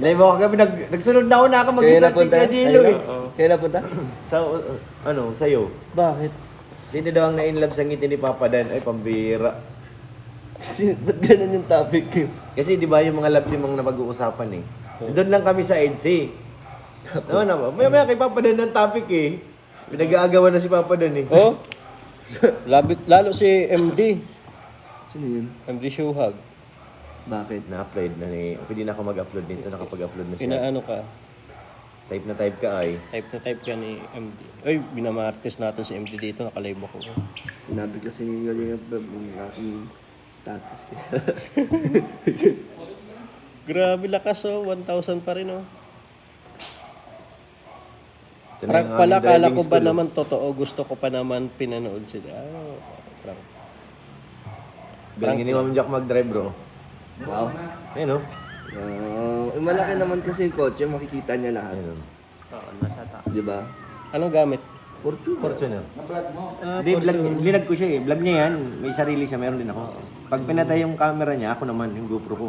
Hindi mo kagabi, nag, nagsunod na ako na ako Kaya mag-isa napunta? tika Jilo eh. Ayun, Kaya napunta? Sa, uh, ano, sa'yo. Bakit? Sino daw ang na-inlove sa ngiti ni Papa Dan? Ay, pambira. Ba't ganun yung topic yun? Kasi di ba yung mga love team ang napag-uusapan eh. Doon lang kami sa EDC. Ano na, maya maya kay Papa Dan ng topic eh. Pinag-aagawan na si Papa Dan eh. Oh? Labit, lalo si MD. Sino yun? MD Shuhag. Bakit? Na-upload na ni, pwede na ako mag-upload dito, nakapag-upload na siya. Inaano ka? Type na type ka ay. Type na type ka ni MD. Ay, binamartes natin si MD dito. Nakalive ako. Sinabi kasi ni Galinga Bab yung aking status ko. Grabe lakas oh. 1,000 pa rin oh. Ito na Prank yung pala, aming kala driving ko ba school, naman totoo? Gusto ko pa naman pinanood sila. Ah, prank. Galing ni Ma'am Jack mag-drive bro. Wow. Ayun oh. Uh, malaki naman kasi yung kotse, makikita niya lahat. Ayun oh. Oo, nasa taas. Di ba? Anong gamit? Fortune. Fortuner. Ah, Hindi, vlog, vlog ko siya eh. Vlog niya yan. May sarili siya, meron din ako. Pag pinatay yung camera niya, ako naman, yung GoPro ko.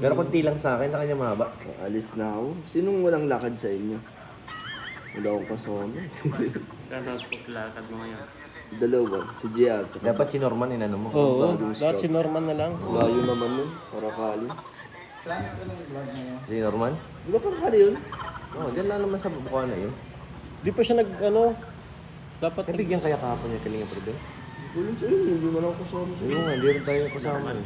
Pero konti lang sa akin, sa kanya mahaba. Alis na ako. Sinong walang lakad sa inyo? Wala akong kasama. Kano po lakad mo ngayon? Dalawa. Si Gia. Dapat si Norman inano mo. Oo, dapat si Norman na lang. layo naman nun. Para kali. Si Norman? Di ba para kali yun? Oo, oh, dyan lang naman sa bukuan na yun. Di pa siya nag, ano, dapat Nabigyan kaya kahapon niya kalinga pero doon. Wala sa inyo. Hindi mo na ako kasama sa Ayun nga, hindi rin tayo kasama eh.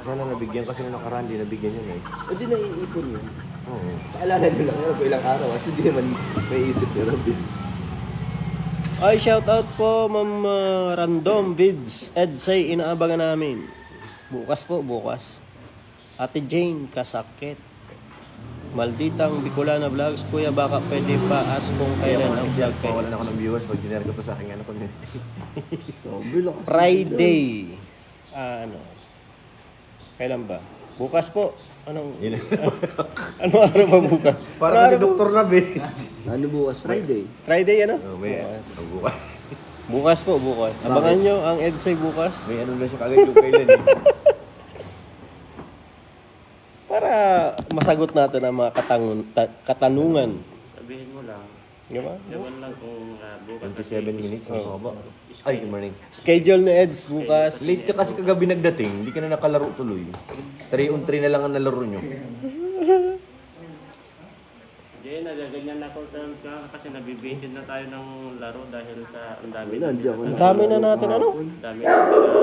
Sana nabigyan kasi nung nakaraan, di nabigyan yun eh. O di naiipon yun. Oo. Paalala nyo lang yun. ilang araw. Kasi di naman may isip ni Robin. Ay, shout out po, Ma'am uh, Random Vids. Ed say, inaabangan namin. Bukas po, bukas. Ate Jane, kasakit. Malditang Bicolana Vlogs. Kuya, baka pwede pa ask kung kailan ang vlog kayo. Wala na ako ng viewers pag ginerga pa sa aking ano community. Friday. Ah, ano? Kailan ba? Bukas po. Anong, Yun. ano araw ba bukas? Para Ano ni araw ba? Dr. Lab eh. Ano bukas? Friday. Friday, ano? Oh, may, ang bukas. Bukas po, bukas. Abangan nyo ang Edsay bukas. May ano na siya kagad yung kailan eh. Para masagot natin ang mga katangun, ta- katanungan. Sabihin mo lang. Di ba? Ewan lang kung uh, bukas. 27 minutes, ang haba. Ay, good morning. Schedule ni Eds bukas. Late ka kasi kagabi nagdating, hindi ka na nakalaro tuloy. 3 on 3 na lang ang nalaro nyo. Hindi, nagaganyan na ako doon ka kasi nabibitin na tayo ng laro dahil sa ang dami nandiyan ko Ang na. dami na natin, ano? dami na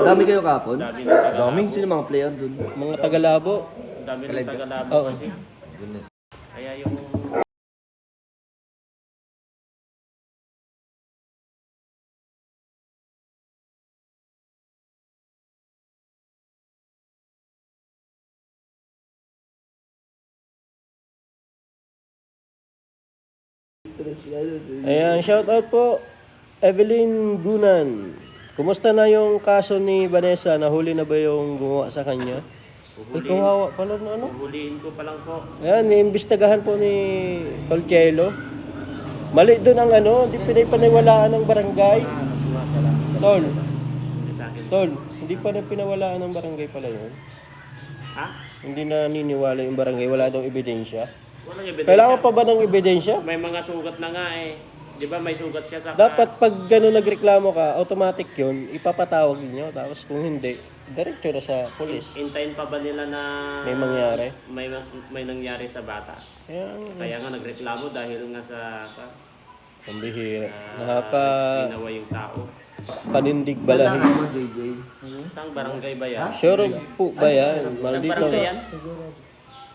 Dami kayo kapon? dami na Daming Sino mga player dun? Mga tagalabo. dami na tagalabo Oo. kasi. Goodness. Ayan, shout out po. Evelyn Gunan. Kumusta na yung kaso ni Vanessa? Nahuli na ba yung gumawa sa kanya? Ay, kawawa pala na ano? huhuliin ko pa lang po. Ayan, niimbestigahan po ni Tolchelo. Mali doon ang ano, di pinapaniwalaan ng barangay. Tol, Hindi tol, hindi pa na pinawalaan ng barangay pala yun. Ha? Hindi na niniwala yung barangay, wala daw ebidensya. Walang ebidensya. Kailangan pa ba ng ebidensya? May mga sugat na nga eh. Di ba may sugat siya sa Dapat pag gano'n nagreklamo ka, automatic yun, ipapatawag ninyo. Tapos kung hindi, diretso na sa polis. Hintayin pa ba nila na May mangyari? May may nangyari sa bata. Kaya, Kaya nga nagreklamo dahil nga sa pambihira. ah, Nakaka ginawa yung tao. panindig Wala balahin. mo, JJ. Saan barangay ba yan? Sure po ba yan? Saan Maldito. barangay yan?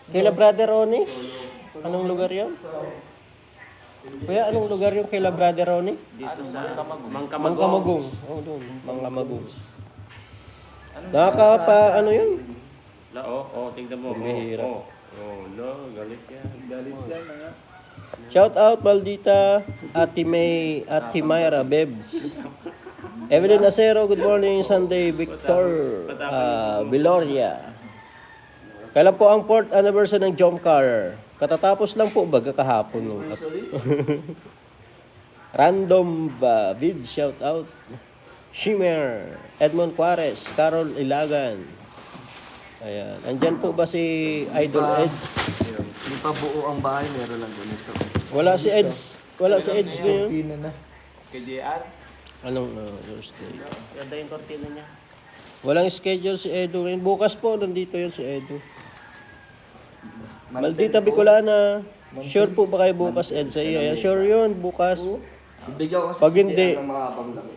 Kila Brother Ronnie? Anong lugar yon? Kuya, anong lugar yung kila Brother Ronnie? Dito sa Mangkamagong. Mangkamagong. Oh, doon. Mangkamagong. Nakaka ano yun? La, oh, oh, tingnan mo. Oh, Bumihira. oh, oh, no, galit yan. Galit yan. Shout out Maldita, Ate May, Ate Myra, Bebs. Evelyn Acero, good morning, Sunday, Victor, uh, Viloria. Kailan po ang 4th anniversary ng Jom Car? Katatapos lang po, baga kahapon. No? Random ba, vid, shout out. Shimmer, Edmond Juarez, Carol Ilagan. Ayan. Andyan po ba si Idol Eds? Hindi pa buo ang bahay, meron lang ganito. Wala si Eds. Wala si Eds ngayon. Tina na. Kay JR? Anong uh, Thursday? Ganda yung kortina niya. Walang schedule si Edu ngayon. Bukas po, nandito yun si Edu. Maldita Bicolana. Sure po ba kayo bukas, Ed? Sa iyo? Ayan, sure yun, bukas. Bigyan ko Pag hindi- ng mga panglang.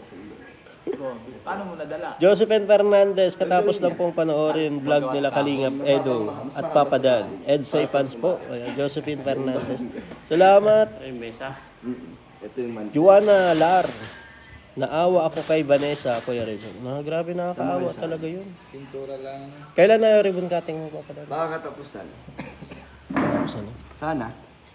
Paano mo nadala? Josephine Fernandez, katapos lang pong panoorin vlog nila Kalingap Edo at Papadan. Ed Say Fans po. Ayan, Josephine Fernandez. Salamat. Ay, mesa. Ito yung man. Juana Lar. Naawa ako kay Vanessa, Kuya Rizal. Mga grabe nakakaawa talaga yun. Pintura lang. Kailan na ribbon cutting mo Papadan? Baka katapusan. Ano? Sana.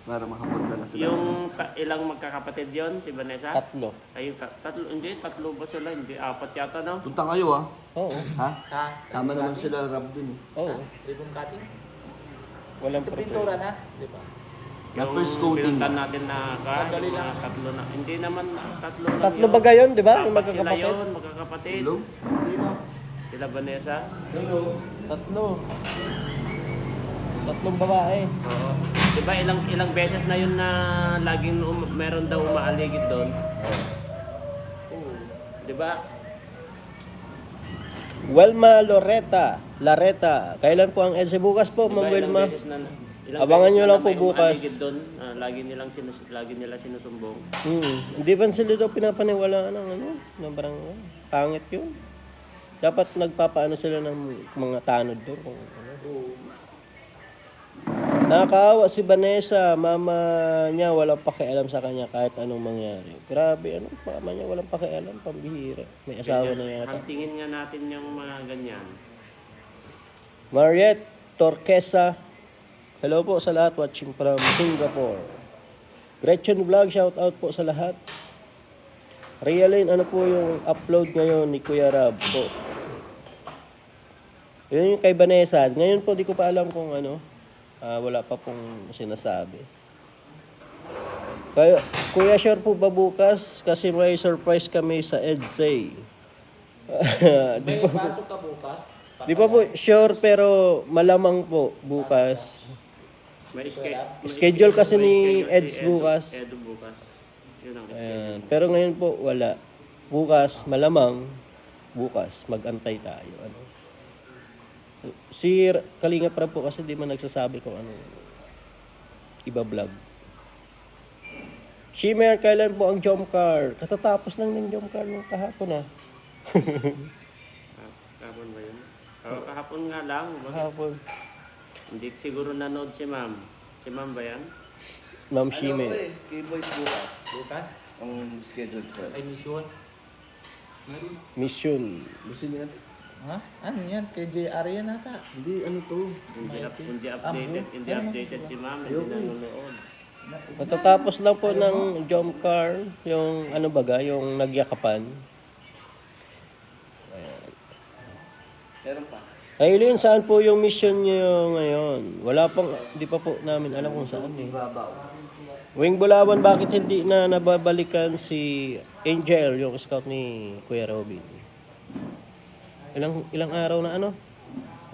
Para makapunta na sila. Yung ka- ilang magkakapatid yon si Vanessa? Tatlo. Ay, ta- tatlo, hindi, tatlo ba sila? Hindi, apat yata na. Punta kayo ah. Oo. Ha? Sama naman sila Rab dun eh. Oo. Ribbon cutting? Walang prefer. na, di ba? Na first coating. pinuntan natin na ka, yung mga tatlo na. Hindi naman, tatlo lang Tatlo ba gayon, di ba? Yung Apat sila magkakapatid? yun, magkakapatid. Hello? Sino? Sila Vanessa. Tatlo. Tatlong babae. Oo. Di ba ilang ilang beses na yun na laging um, meron daw umaaligid doon? Di ba? Welma Loreta. Lareta. Kailan po ang EDSA bukas po, Ma'am ilang Welma? beses na, ilang Abangan beses nyo na lang po may bukas. umaaligid doon, ah, lagi nilang sinus, lagi nila sinusumbong. Hmm. Hindi ba sila daw pinapaniwalaan ng ano? Ng barangay? Pangit yun. Dapat nagpapaano sila ng mga tanod doon. Kung ano. Nakakaawa si Vanessa, mama niya walang pakialam sa kanya kahit anong mangyari. Grabe, ano, mama niya walang pakialam, pambihira. May asawa na yata. Hantingin nga natin yung mga ganyan. Mariette Torquesa. Hello po sa lahat watching from Singapore. Gretchen Vlog, shout out po sa lahat. Realin, ano po yung upload ngayon ni Kuya Rab po? Yun yung kay Vanessa. Ngayon po, di ko pa alam kung ano. Ah, wala pa pong sinasabi. Kaya, Kuya, sure po ba bukas? Kasi may surprise kami sa EDSA. di pa po, Pasok ka bukas? di pa po sure pero malamang po bukas. May, may Schedule kasi may ni schedule Eds si Edu- bukas. Edu bukas. Yun ang schedule. Ayan. Pero ngayon po, wala. Bukas, malamang, bukas, magantay tayo. Ano? Si Kalinga Prab po kasi di man nagsasabi kung ano. Iba vlog. Shimmer, kailan po ang jump car? Katatapos lang ng jump car nung kahapon ah. Ah, Kahapon ba yun? Oh, kahapon nga lang. Bakit? Kahapon. Hindi siguro nanood si ma'am. Si ma'am ba yan? Ma'am Ano Shimmer. ko eh, K-Boys bukas. Bukas? Ang schedule ko. Ay, mission. Mission. Gusto niyo Ha? Ano yan? Kay JR yan ata. Hindi, ano to? Hindi, up, hindi updated, hindi updated si ma'am. Hindi nanonood. Matatapos lang po ng jump car, yung ano baga, yung nagyakapan. Meron pa. Raylene, saan po yung mission niyo ngayon? Wala pang, di pa po namin alam kung saan eh. Wing Bulawan, bakit hindi na nababalikan si Angel, yung scout ni Kuya Robin? Ilang ilang araw na ano?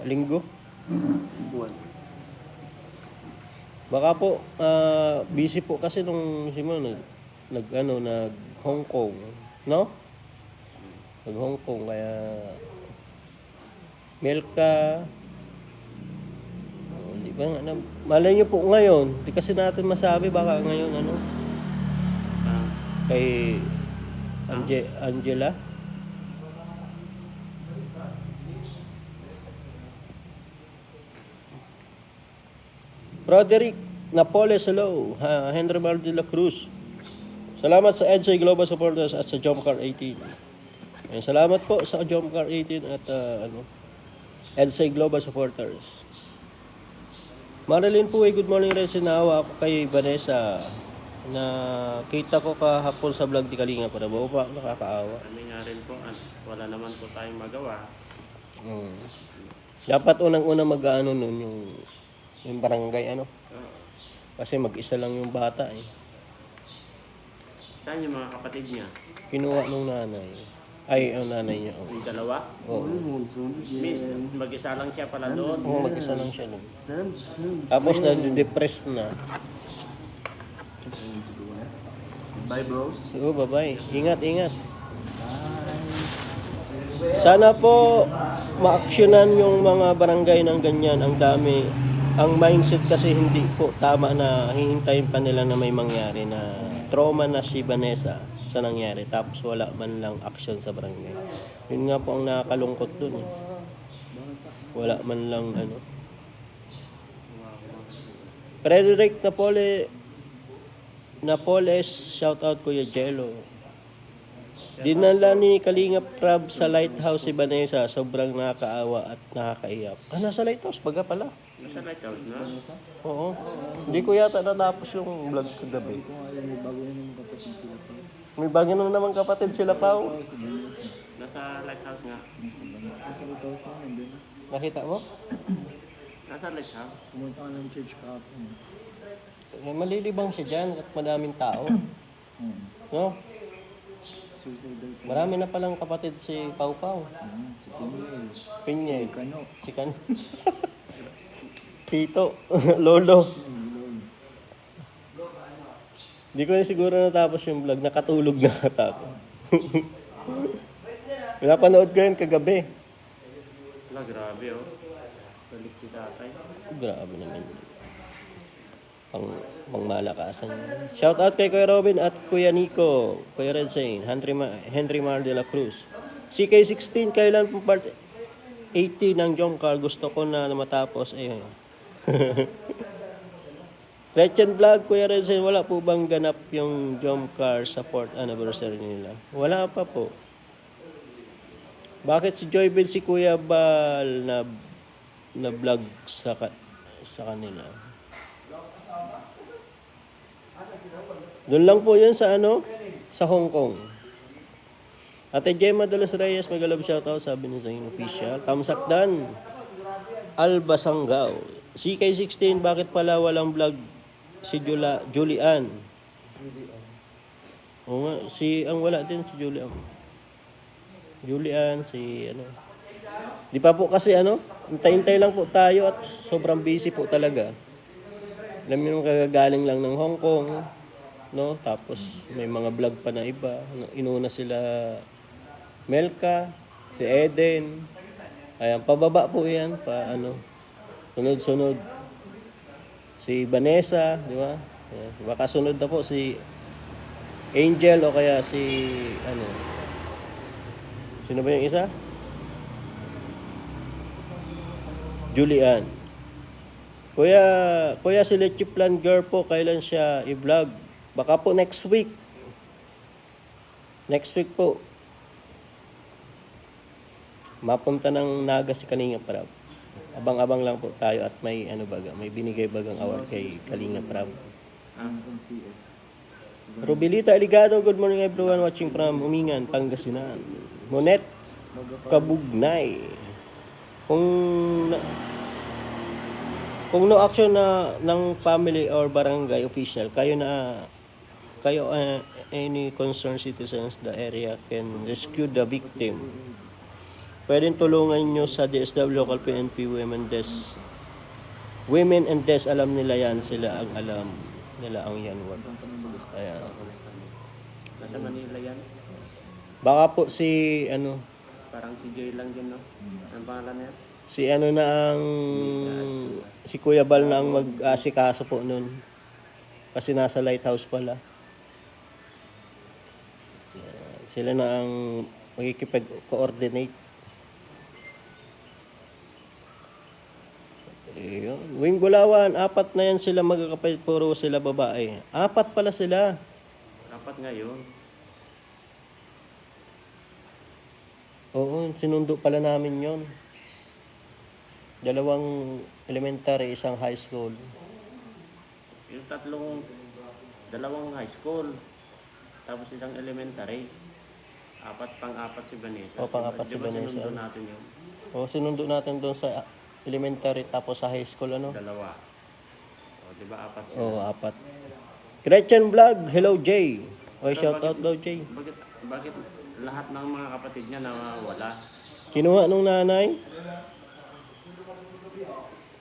Linggo? Buwan. Baka po, ah, busy po kasi nung Simon nag, nag ano, nag Hong Kong, no? Nag Hong Kong, kaya Melka, oh, hindi ba na, malay nyo po ngayon, di kasi natin masabi, baka ngayon ano, Ah, kay Ange, Angela. Roderick Napoles, hello. Ha, Henry Mar de la Cruz. Salamat sa EDSA Global Supporters at sa Jomcar 18. Ayan, salamat po sa Jomcar 18 at ah, ano, EDSA Global Supporters. Marilyn po, eh, good morning rin. Sinawa ako kay Vanessa na kita ko kahapon sa vlog ni Kalinga para ba pa nakakaawa. kami nga rin po, ah, wala naman po tayong magawa. Mm. Dapat unang-una mag-ano nun yung yung barangay ano. Oo. Kasi mag-isa lang yung bata eh. Saan yung mga kapatid niya? Kinuha nung nanay. Ay, ang nanay niya. oo. Yung dalawa. Oo. Miss, mag-isa lang siya pala doon. Oo, mag-isa lang siya? Saan? Tapos na-depress na. Bye, bros. Oo, bye-bye. Ingat, ingat. Sana po ma-actionan yung mga barangay ng ganyan. Ang dami. Ang mindset kasi hindi po tama na hihintayin pa nila na may mangyari na trauma na si Vanessa sa nangyari. Tapos wala man lang action sa barangay. Yun nga po ang nakakalungkot dun eh. Wala man lang ano. Frederick Napole Napoles, shout out Kuya Jello. Dinala ni Kalinga Prab sa lighthouse si Vanessa, sobrang nakakaawa at nakakaiyak. Ah, nasa lighthouse, baga pala. Nasa lighthouse na. Oo. Hindi ko yata natapos yung vlog kagabi. May bago na naman kapatid sila pa. Nasa lighthouse nga. Nakita mo? Nasa lighthouse. Pumunta ka ng church kahapon. May malilibang siya dyan at madaming tao. No? Suicidal Marami na palang kapatid si Pau Pau. Si Pinyel. Pinyel. Kano. Si Kan. Tito. Lolo. Hindi ko na siguro natapos yung vlog. Nakatulog na ata ako. Pinapanood ko yun kagabi. Wala, grabe oh. Balik si tatay. Grabe naman. Pang, pang malakasan. Shout out kay Kuya Robin at Kuya Nico. Kuya Red Sain. Henry, Ma- Henry Mar de la Cruz. CK16, kailan po part 80 ng John Carl? Gusto ko na matapos. Ayun. Gretchen Vlog, Kuya Sain, wala po bang ganap yung John Carl support anniversary nila? Wala pa po. Bakit si Joybel si Kuya Bal na na vlog sa sa kanila? Doon lang po yun sa ano? Sa Hong Kong. Ate Gemma de los Reyes, magalab shoutout, sabi ni Zain Official. Tamsakdan, Alba Sanggao. CK16, bakit pala walang vlog si Jula, Julian? Oo nga, si, ang wala din si Julian. Julian, si ano. Di pa po kasi ano, hintay-hintay lang po tayo at sobrang busy po talaga. Alam niyo kagagaling lang ng Hong Kong, no? Tapos may mga vlog pa na iba. Inuna sila Melka, si Eden. Ayan, pababa po yan, pa ano. Sunod-sunod. Si Vanessa, di ba? Ayan, baka sunod na po si Angel o kaya si ano. Sino ba yung isa? Julian. Kuya, kuya si Leche Plan Girl po, kailan siya i-vlog? Baka po next week. Next week po. Mapunta ng Naga si Kalinga Prab. Abang-abang lang po tayo at may ano baga, may binigay bagang award kay Kalinga Prab. Rubilita Eligado, good morning everyone watching from Umingan, Pangasinan. Monet Kabugnay. Kung na- kung no action na ng family or barangay official, kayo na kayo uh, any concerned citizens the area can rescue the victim. Pwedeng tulungan nyo sa DSW local PNP women desk. Women and desk, alam nila yan, sila ang alam nila ang yan work. Ayan. Nasa Manila yan. Baka po si ano Parang si Joy lang din, no? Ang pangalan niya? si ano na ang si Kuya Bal na ang mag-asikaso po nun. Kasi nasa lighthouse pala. Sila na ang makikipag-coordinate. Ayun. Wing Bulawan, apat na yan sila magkakapit, puro sila babae. Apat pala sila. Dapat ngayon. Oo, sinundo pala namin yon. Dalawang elementary, isang high school. Yung tatlong, dalawang high school. Tapos isang elementary. Apat pang-apat si Vanessa. O, pang-apat si Di ba Vanessa. sinundo natin yun? O, sinundo natin doon sa elementary tapos sa high school, ano? Dalawa. O, di ba apat sila? Oo, apat. Gretchen Vlog, hello Jay. O, shout out daw Jay. Bakit, bakit lahat ng mga kapatid niya nawawala. Kinuha nung nanay.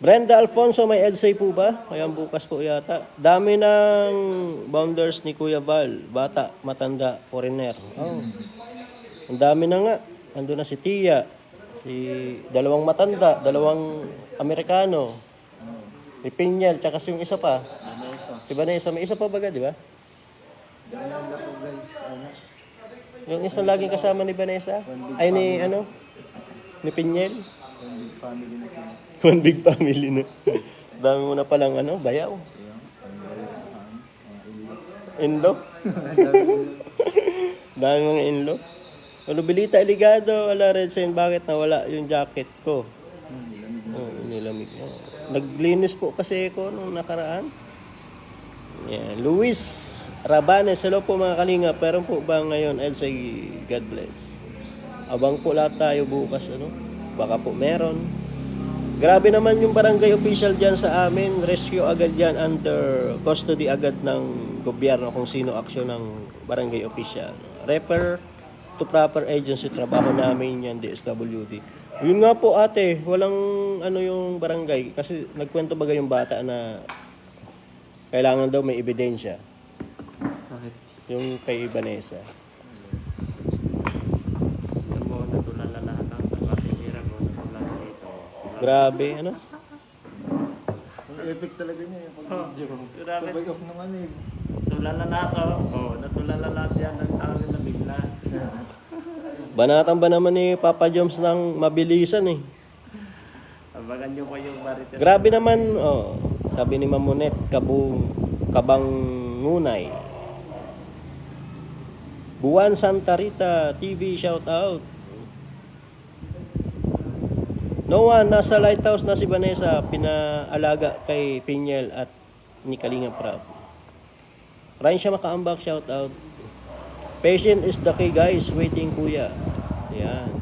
Brenda Alfonso, may EDSA po ba? Ayan, bukas po yata. Dami ng bounders ni Kuya Val. Bata, matanda, foreigner. Oh. Ang dami na nga. Ando na si Tia. Si dalawang matanda, dalawang Amerikano. Si Pinyal, tsaka si yung isa pa. Si Vanessa, may isa pa baga, di ba? Yung isang laging kasama ni Vanessa? Ay, ni ano? Ni Pinyel? One big family na. Dami mo na palang ano, bayaw. Inlo? Dami mga inlo. Ano, Bilita Eligado, wala red sign, bakit nawala yung jacket ko? Oh, nilamig na. Naglinis po kasi ako nung nakaraan. Yan. Luis Rabanes, hello po mga kalinga. Pero po ba ngayon, Elsa, God bless. Abang po lahat tayo bukas, ano? Baka po meron. Grabe naman yung barangay official dyan sa amin. Rescue agad yan under custody agad ng gobyerno kung sino aksyon ng barangay official. Refer to proper agency, trabaho namin yan, DSWD. Yun nga po ate, walang ano yung barangay. Kasi nagkwento baga yung bata na kailangan daw may ebidensya. Bakit? Yung kay Vanessa. Grabe, ano? Ang epic talaga niya yung pag-video. Grabe. Sabay off ng ano eh. Natulala lahat, oh. Oh, natulala lahat yan ng tao na bigla. Banatan ba naman ni Papa Joms ng mabilisan eh. Abangan nyo pa yung barito. Grabe naman, oh, sabi ni Mamonet, kabung, kabang ngunay. Buwan Santa Rita TV, shout out. No one, nasa lighthouse na si Vanessa, pinaalaga kay Pinyel at ni Kalinga Prab. Ryan siya makaambak, shout out. Patient is the key guys, waiting kuya. Yan.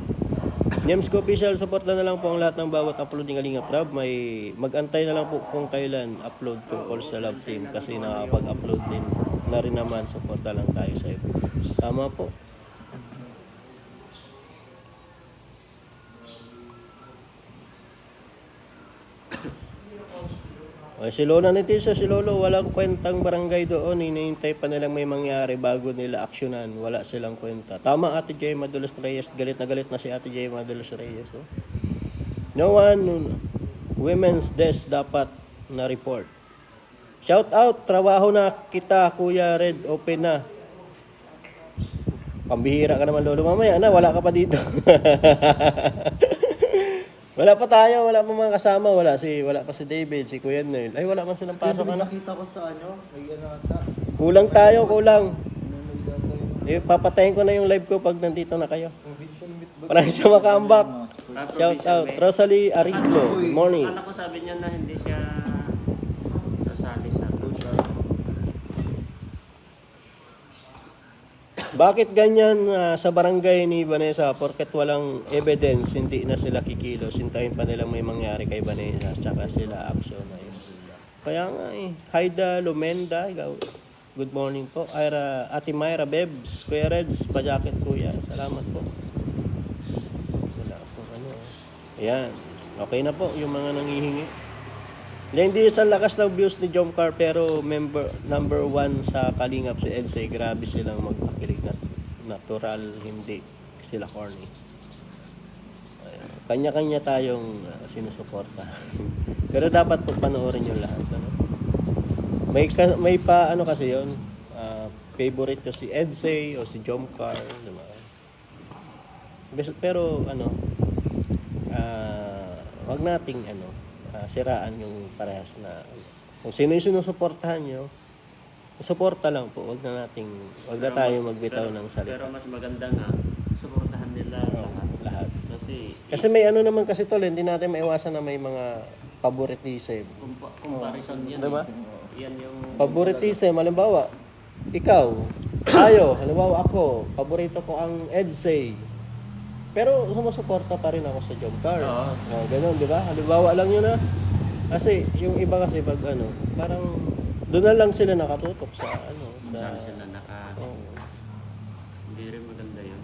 Nems ko official, support na lang po ang lahat ng bawat upload ni Kalinga Prab. May mag-antay na lang po kung kailan upload ko all sa love team kasi nakakapag-upload din na rin naman. Suporta lang tayo sa iyo. Tama po. Ay, si Lola ni Tisa, si Lolo, walang kwentang barangay doon. Hinihintay pa nilang may mangyari bago nila aksyonan. Wala silang kwenta. Tama, Ate Jay Madulos Reyes. Galit na galit na si Ate Jay Madulos Reyes. No, no one, women's desk dapat na report. Shout out, trabaho na kita, Kuya Red, open na. Pambihira ka naman, Lolo. Mamaya na, wala ka pa dito. wala pa tayo, wala pa mga kasama, wala si wala pa si David, si Kuya Noel. Ay wala man silang pasok ano. Nakita ko sa ano, may ano ata. Kulang tayo, kulang. Eh, papatayin ko na yung live ko pag nandito na kayo. Wala siya makaambak. Ah, Shout out. Rosalie Ariglo. Good morning. Akala ko sabi niya na hindi siya Bakit ganyan ah, sa barangay ni Vanessa? Porket walang evidence, hindi na sila kikilos. Hintayin pa nilang may mangyari kay Vanessa. Tsaka sila actionize. Kaya nga eh. Haida Lumenda. ikaw, Good morning po. Ira, Ate Myra Bebs. Kuya Reds, pajakit kuya. Salamat po. Wala po ano. Ayan. Okay na po yung mga nangihingi. Hindi isang lakas ng views ni John Carr pero member number one sa Kalingap si Edsay. Grabe silang magpipilig na natural, hindi sila corny. Kanya-kanya tayong uh, sinusuporta. pero dapat po panoorin yung lahat. Ano? May, ka- may pa ano kasi yon ah, favorite ko si Edsay o si John Carr. Diba? Pero ano, ah, wag nating ano, ah, siraan yung parehas na ano. kung sino yung sinusuportahan nyo, suporta lang po. Wag na nating, wag na tayo magbitaw pero, ng salita. Pero mas maganda nga, suportahan nila lahat. Lahat. Kasi Kasi may ano naman kasi tol, hindi natin maiwasan na may mga favoritism. kumpa- comparison yan. Diba? eh. Yan yung Favoritism, halimbawa, ikaw, tayo, halimbawa ako, paborito ko ang Edsay. Pero sumusuporta pa rin ako sa Job Car. Oo. Oh, ganun, di ba? Halimbawa lang yun na. Kasi yung iba kasi pag ano, parang doon na lang sila nakatutok sa ano, sa saan sila naka... oh. Hindi rin maganda yun.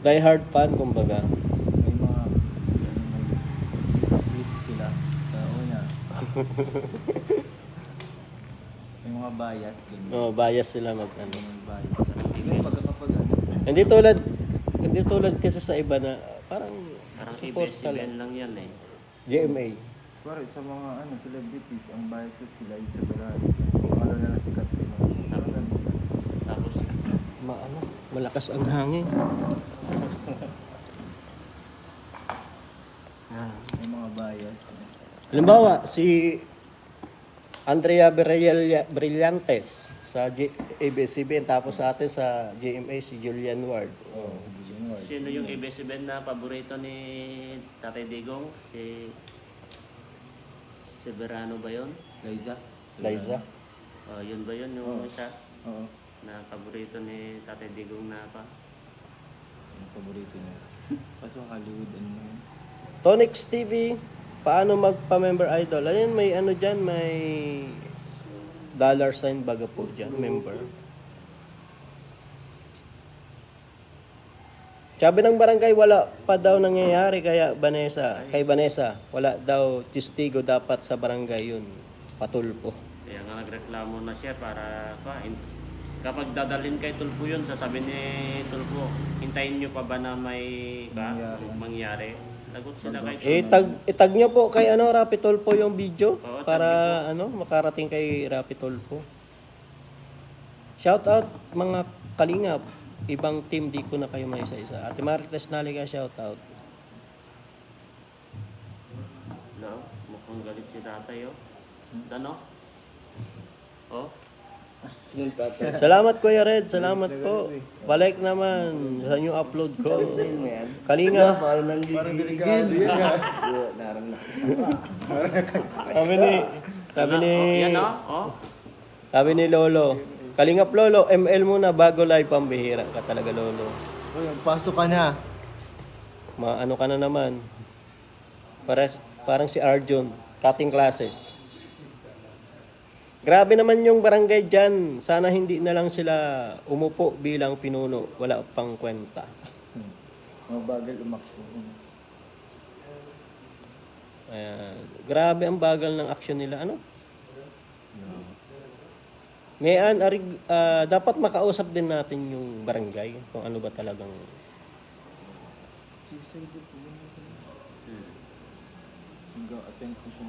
Die hard fan, kumbaga. may mga may list sila sa una. may mga bias ganyan. No, bias sila mag ano. May bias. Yung pagkakapag ano, Hindi tulad hindi tulad kasi sa iba na parang Parang support ka ABS-CBN lang. lang yan eh. GMA. Pare, sa mga ano, celebrities, ang bias ko sila Isabela. Kung ano na lang si Katrina. Ano na lang si Katrina. Tapos, Ma ano, malakas ang hangin. May mga bias. Halimbawa, si Andrea Brillantes sa G- ABS-CBN tapos sa atin sa GMA si Julian Ward. Oh, nga. sino yung ABS-CBN na paborito ni Tatay Digong? Si Severano ba yun? Liza? Liza. Oh, yun ba yun yung isa Oo. na paborito ni Tatay Digong na pa? Yung paborito niya. Kaso Hollywood, ano na yun? Tonix TV, paano magpa-member idol? Ayun, may ano dyan, may dollar sign baga po dyan, member. Sabi ng barangay, wala pa daw nangyayari kaya Vanessa, kay Vanessa, wala daw testigo dapat sa barangay yun. Patulpo. Kaya nga nagreklamo na siya para pa, in- kapag dadalhin kay Tulpo yun, sasabi ni Tulpo, hintayin nyo pa ba na may ka, Mangyari. mangyari? Lagot sila kay Eh, tag, itag nyo po kay ano, Rapi Tulpo yung video Oo, tag para ano, makarating kay Rapi Tulpo. Shout out mga kalingap. Ibang team di ko na kayo may isa-isa. Ate Marites Naliga, shout out. No, mukhang galit si tatay, oh. Ano? Oh? Salamat Kuya Red, salamat po. Balik naman sa new upload ko. Kalinga. Parang nanggigigil. Oo, Narang Sabi ni sabi ni Oh, oh. oh. sabi ni Lolo. Kalingap Lolo, ML muna bago live pambihira ka talaga Lolo. Uy, pasok ka na. Maano ka na naman. Para, parang si Arjun, cutting classes. Grabe naman yung barangay dyan. Sana hindi na lang sila umupo bilang pinuno. Wala pang kwenta. Mga bagal umakso. Ayan. Grabe ang bagal ng action nila. Ano? Ngayon, arig, ah, dapat makausap din natin yung barangay kung ano ba talagang Nag-attempt ko siya.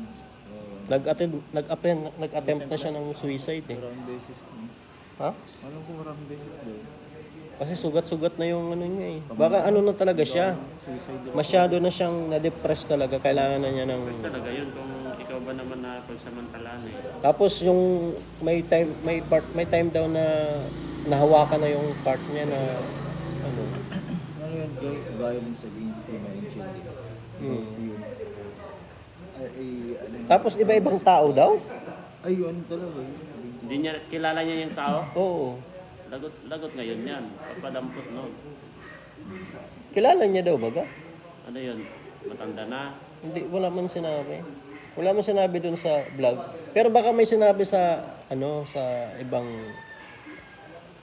Nag-attempt nag-attempt nag-attempt na siya ng suicide eh. Maraming beses na. Ha? Alam ko maraming beses daw. Kasi sugat-sugat na yung ano niya eh. Baka ano na talaga siya. Masyado na siyang na-depress talaga. Kailangan na niya ng... Talaga yun kung ikaw ba naman na pagsamantalaan eh. Tapos yung may time may part may time daw na nahawakan na yung part niya na ano. Ano yun guys? Violence against women and children. Hmm. Yun. Ay, ay, ano yun? Tapos iba-ibang tao daw? Ay, ano talaga yun? Hindi niya, kilala niya yung tao? Oo. Lagot, lagot ngayon yan. Papadampot nun. Kilala niya daw baga? Ano yun? Matanda na. Hindi, wala man sinabi. Wala man sinabi dun sa vlog. Pero baka may sinabi sa, ano, sa ibang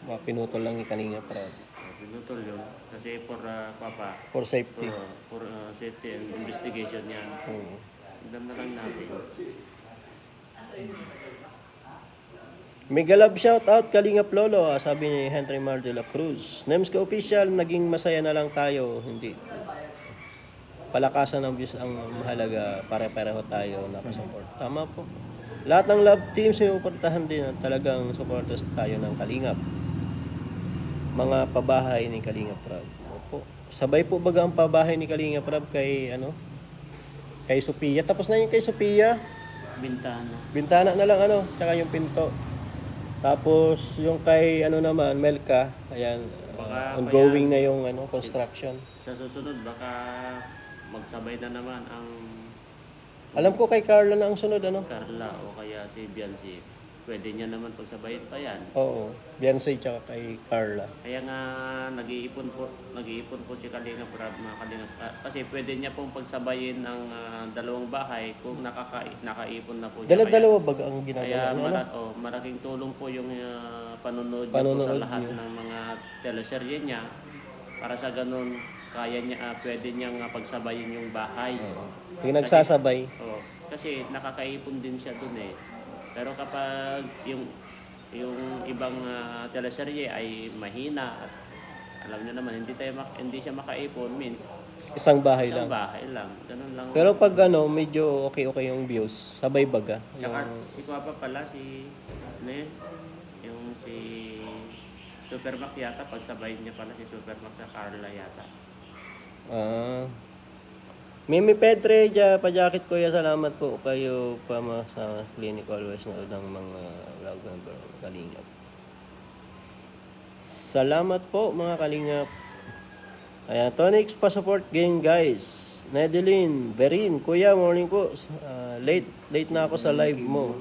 mga pinutol lang ni Kalinga para Pinutol yun. Kasi for uh, papa, for for, safety. uh, for uh, safety and investigation yan. Oo. Alam na lang natin. Mega love shout out Kalingap Lolo, ah, sabi ni Henry Mar de la Cruz. Nems ka official, naging masaya na lang tayo, hindi. Palakasan ng views ang mahalaga, pare-pareho tayo nakasupport. Tama po. Lahat ng love teams sinuportahan din at talagang supporters tayo ng Kalingap. Mga pabahay ni Kalingap Rab. Opo. Sabay po baga ang pabahay ni Kalingap Rab kay ano? Kay Sophia. Tapos na yung kay Sophia. Bintana. Bintana na lang ano, tsaka yung pinto. Tapos yung kay ano naman, Melka, ayan, uh, Baka ongoing na yung ano, construction. Sa susunod, baka magsabay na naman ang Alam ko kay Carla na ang sunod ano. Carla o kaya si Biancy. Pwede niya naman pagsabayin pa yan. Oo, Beyonce tsaka kay Carla. Kaya nga nag-iipon po, nag-iipon po si Kalinga Prab, Kalinga. ah, kasi pwede niya pong pagsabayin ang ah, dalawang bahay kung nakaka nakaipon na po siya. Dala-dalawa baga ang Kaya, ginagawa kaya niya, ano? mara- oh, malaking tulong po yung ah, panonood, niya po Panonood sa lahat niyo. ng mga teleserye niya. Para sa ganun, kaya niya, ah, pwede niyang ah, pagsabayin yung bahay. Yung nagsasabay. Oo. Kasi nakakaipon din siya dun eh. Pero kapag yung yung ibang ah, teleserye ay mahina at alam niyo naman hindi tayo mak- hindi siya makaipon means Isang bahay isang lang. bahay lang. Ganun lang. Pero pag ano, medyo okay-okay yung views, sabay baga. Tsaka Yung, si Papa pala, si, ano yun? Yung si Supermac yata, pagsabayin niya pala si Supermac sa Carla yata. Ah, Mimi Pedre, ja, pajakit kuya, salamat po kayo pa sa clinic always na ng mga vlog member, kalingap. Salamat po mga kalingap. Ayan, Tonix pa support game guys. Nedeline, Verin, kuya, morning po. Ah, late, late na ako sa live mo.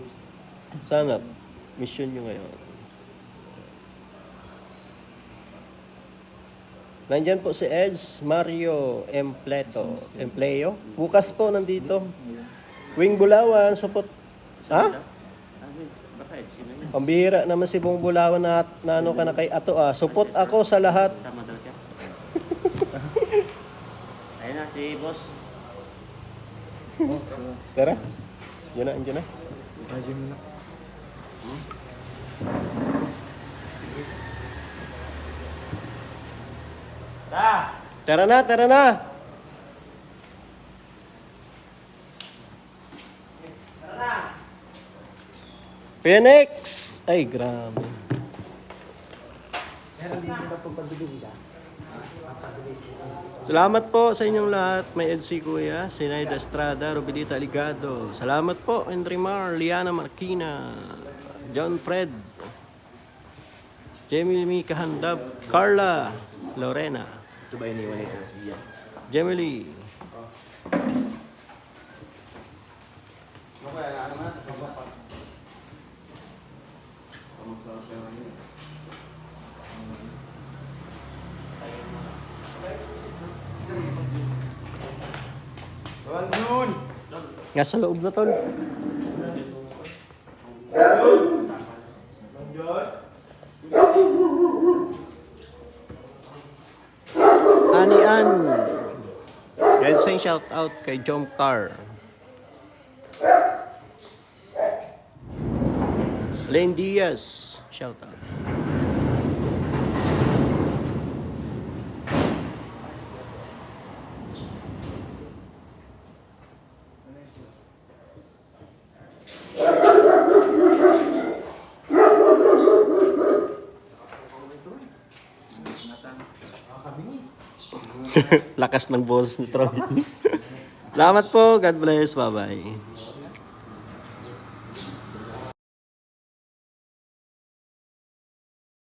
Sana, mission nyo ngayon. Nandyan po si Eds Mario Empleto. Empleo? Bukas po nandito. Wing Bulawan, supot. Ha? Ah? Pambihira naman si Bong Bulawan na, na ano ka na kay Ato ah. Supot ako sa lahat. Sama daw siya. Ayun na, si boss. Tara. Yun na, yun na. Imagine mo na. Tara na, tara na. Phoenix! Ay, grabe. Salamat po sa inyong lahat. May EDC Kuya, Sinaida Estrada, Robilita Ligado. Salamat po, Endrimar, Liana Marquina, John Fred, Jamie Lee Kahandab, Carla, Lorena, Ito ba iniwan ito? Yan. Gemily. Tuwan yun! Nasa loob na tol. Ani An. Red Sign shout out kay Jom Car. Lane Diaz, shout out. Lakas ng boses ni Troy. Salamat po. God bless. Bye-bye.